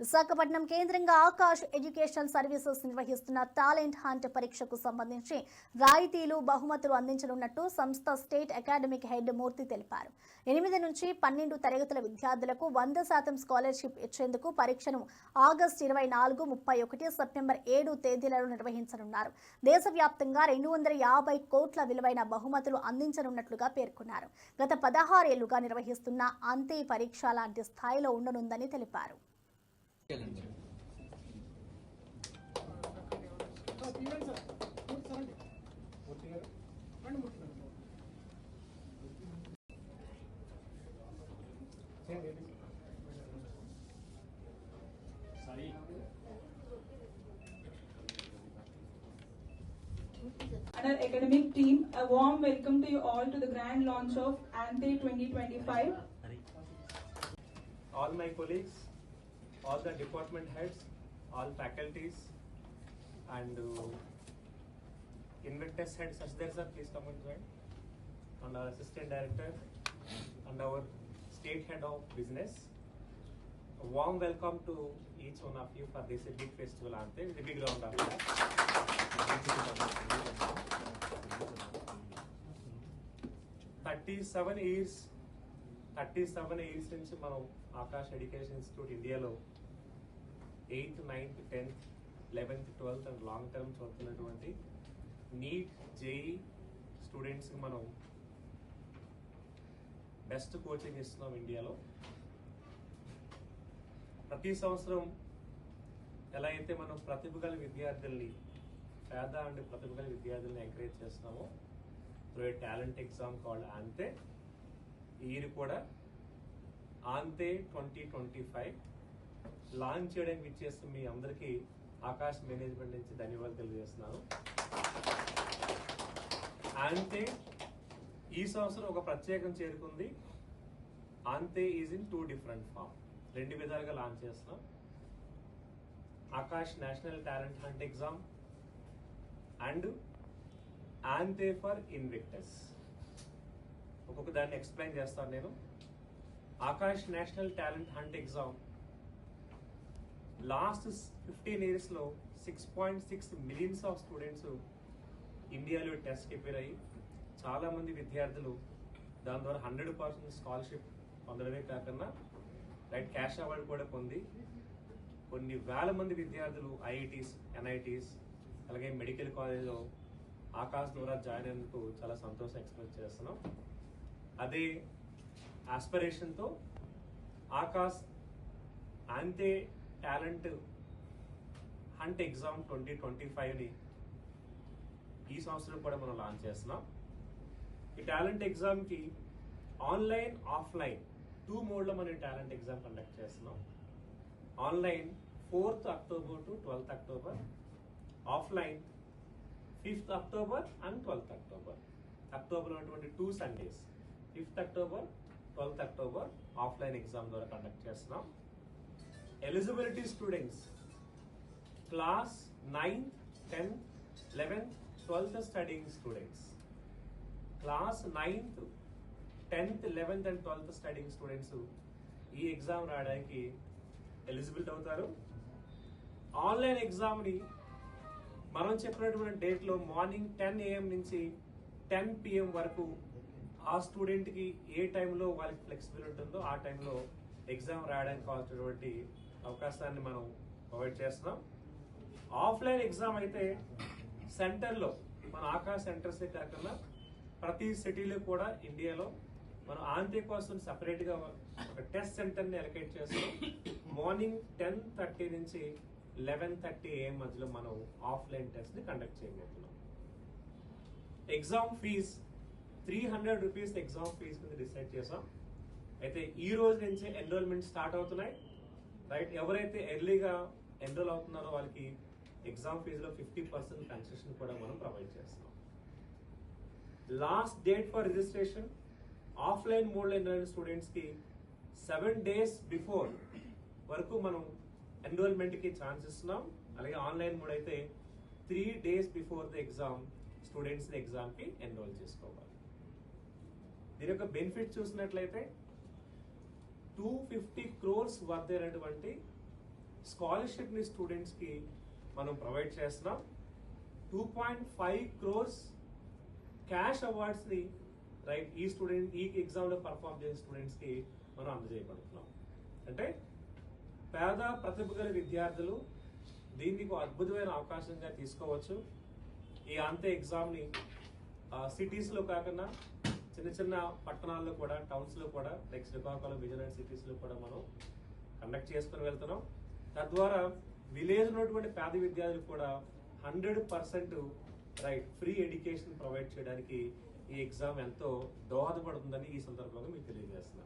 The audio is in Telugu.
విశాఖపట్నం కేంద్రంగా ఆకాష్ ఎడ్యుకేషనల్ సర్వీసెస్ నిర్వహిస్తున్న టాలెంట్ హంట్ పరీక్షకు సంబంధించి రాయితీలు బహుమతులు అందించనున్నట్టు సంస్థ స్టేట్ అకాడమిక్ హెడ్ మూర్తి తెలిపారు. ఎనిమిది నుంచి పన్నెండు తరగతుల విద్యార్థులకు వంద శాతం స్కాలర్షిప్ ఇచ్చేందుకు పరీక్షను ఆగస్టు ఇరవై నాలుగు ముప్పై ఒకటి సెప్టెంబర్ ఏడు తేదీలలో నిర్వహించనున్నారు. దేశవ్యాప్తంగా రెండు వందల యాభై కోట్ల విలువైన బహుమతులు అందించనున్నట్లుగా పేర్కొన్నారు. గత పదహారేళ్ళుగా నిర్వహిస్తున్న అంతే పరీక్ష లాంటి స్థాయిలో ఉండనుందని తెలిపారు. And our academic team, a warm welcome to you all to the grand launch of ANTE 2025. all my colleagues, all the department heads, all faculties, and uh, Invictus head Sashdar sir, please come and join, and our assistant director, and our state head of business. A warm welcome to each one of you for this big festival, aren't a big round of applause. 37 years thirty seven years నుంచి మనం ఆకాష్ ఎడ్యుకేషన్ ఇన్స్టిట్యూట్ ఇండియాలో eighth ninth tenth eleventh twelfth and long term చదువుతున్నటువంటి నీట్ జేఈ స్టూడెంట్స్కి మనం బెస్ట్ కోచింగ్ ఇస్తున్నాం ఇండియాలో. ప్రతి సంవత్సరం ఎలా అయితే మనం ప్రతిభ గల విద్యార్థుల్ని పేద అండ్ ప్రతిభ గల విద్యార్థుల్ని ఎంకరేజ్ చేస్తున్నామో through talent exam called ANTHE year కూడా ANTHE twenty twenty five launch చేయడానికి ఇచ్చేస్తే మీ అందరికీ ఆకాశ్ మేనేజ్మెంట్ నుంచి ధన్యవాదాలు తెలియజేస్తున్నాను. ఆంతే ఈ సంవత్సరం ఒక ప్రత్యేకం చేరుకుంది. ANTHE is in two different form. రెండు విధాలుగా లాంచ్ చేస్తున్నాం. Aakash national talent hunt exam and ANTHE for Invictus. ఒక్కొక్క దాన్ని ఎక్స్ప్లెయిన్ చేస్తాను నేను. Aakash national talent hunt exam. Last fifteen ఇయర్స్లో six point six millions of students ఇండియాలో టెస్ట్ ప్రిపేర్ అయ్యి చాలా మంది విద్యార్థులు దాని ద్వారా హండ్రెడ్ పర్సెంట్ స్కాలర్షిప్ పొందడమే కాకుండా రైట్ క్యాష్ అవార్డు కూడా పొంది కొన్ని వేల మంది విద్యార్థులు ఐఐటీస్ ఎన్ఐటీస్ అలాగే మెడికల్ కాలేజ్లో ఆకాశ్ ద్వారా జాయిన్ అయినందుకు చాలా సంతోషం ఎక్స్ప్రెస్ చేస్తున్నాం. అదే ఆస్పిరేషన్తో Aakash ANTHE talent hunt exam twenty twenty ఫైవ్ని ఈ సంవత్సరం కూడా మనం లాంచ్ చేస్తున్నాం. ఈ టాలెంట్ ఎగ్జామ్కి ఆన్లైన్ ఆఫ్లైన్ టూ మోడ్లో మనం టాలెంట్ ఎగ్జామ్ కండక్ట్ చేస్తున్నాం. Online fourth October to twelfth October offline fifth October and twelfth October. October ఉన్నటువంటి two Sundays fifth October twelfth October offline exam ద్వారా కండక్ట్ చేస్తున్నాం. Eligibility students class ninth tenth eleventh twelfth studying students. Class ninth tenth eleventh and twelfth studying students ఈ ఎగ్జామ్ రాయడానికి ఎలిజిబిలిటీ అవుతారు. ఆన్లైన్ ఎగ్జామ్ని మనం చెప్పినటువంటి డేట్లో మార్నింగ్ టెన్ ఏఎం నుంచి టెన్ పిఎం వరకు ఆ స్టూడెంట్కి ఏ టైంలో వాళ్ళకి ఫ్లెక్సిబిలిటీ ఉంటుందో ఆ టైంలో ఎగ్జామ్ రాయడానికి కావాల్సినటువంటి అవకాశాన్ని మనం ప్రొవైడ్ చేస్తున్నాం. ఆఫ్లైన్ ఎగ్జామ్ అయితే సెంటర్లో మన ఆకాశ సెంటర్సే కాకుండా ప్రతి సిటీలో కూడా ఇండియాలో మనం ఆంధ్ర కోసం సపరేట్గా ఒక టెస్ట్ సెంటర్ని ఎలకేట్ చేస్తాం మార్నింగ్ టెన్ థర్టీ నుంచి లెవెన్ థర్టీ ఏఎం మధ్యలో మనం ఆఫ్లైన్ టెస్ట్ని కండక్ట్ చేయబోతున్నాం. Exam fee three hundred rupees exam fee కింద డిసైడ్ చేసాం అయితే ఈ రోజు నుంచి ఎన్రోల్మెంట్ స్టార్ట్ అవుతున్నాయి. రైట్ ఎవరైతే ఎర్లీగా ఎన్రోల్ అవుతున్నారో వాళ్ళకి ఎగ్జామ్ ఫీజులో ఫిఫ్టీ పర్సెంట్ కన్సెషన్ కూడా మనం ప్రొవైడ్ చేస్తున్నాం last date for registration offline మోడ్లో ఎన్రోల్ స్టూడెంట్స్కి సెవెన్ డేస్ బిఫోర్ వరకు మనం ఎన్రోల్మెంట్కి ఛాన్స్ ఇస్తున్నాం. అలాగే ఆన్లైన్ మోడ్ అయితే three days before the exam students ఎగ్జామ్కి ఎన్రోల్ చేసుకోవాలి. దీని యొక్క బెనిఫిట్ చూసినట్లయితే టూ ఫిఫ్టీ క్రోర్స్ వర్త్ అయినటువంటి స్కాలర్షిప్ని స్టూడెంట్స్కి మనం ప్రొవైడ్ చేస్తున్నాం. Two point five crores cash అవార్డ్స్ని right ఈ స్టూడెంట్ ఈ ఎగ్జామ్లో పర్ఫామ్ చేసే స్టూడెంట్స్కి మనం అందజేయబడుతున్నాం. అంటే పేద ప్రతిభ గల విద్యార్థులు దీన్ని ఒక అద్భుతమైన అవకాశంగా తీసుకోవచ్చు. ఈ అంతే ఎగ్జామ్ని సిటీస్లో కాకుండా చిన్న చిన్న పట్టణాల్లో కూడా టౌన్స్లో కూడా లైక్ శ్రీకాకుళం విజయనగరం సిటీస్లో కూడా మనం కండక్ట్ చేసుకుని వెళ్తున్నాం. తద్వారా విలేజ్ ఉన్నటువంటి పేద విద్యార్థులు కూడా hundred percent right free education provide చేయడానికి ఈ ఎగ్జామ్ ఎంతో దోహదపడుతుందని ఈ సందర్భంగా మీకు తెలియజేస్తున్నాం.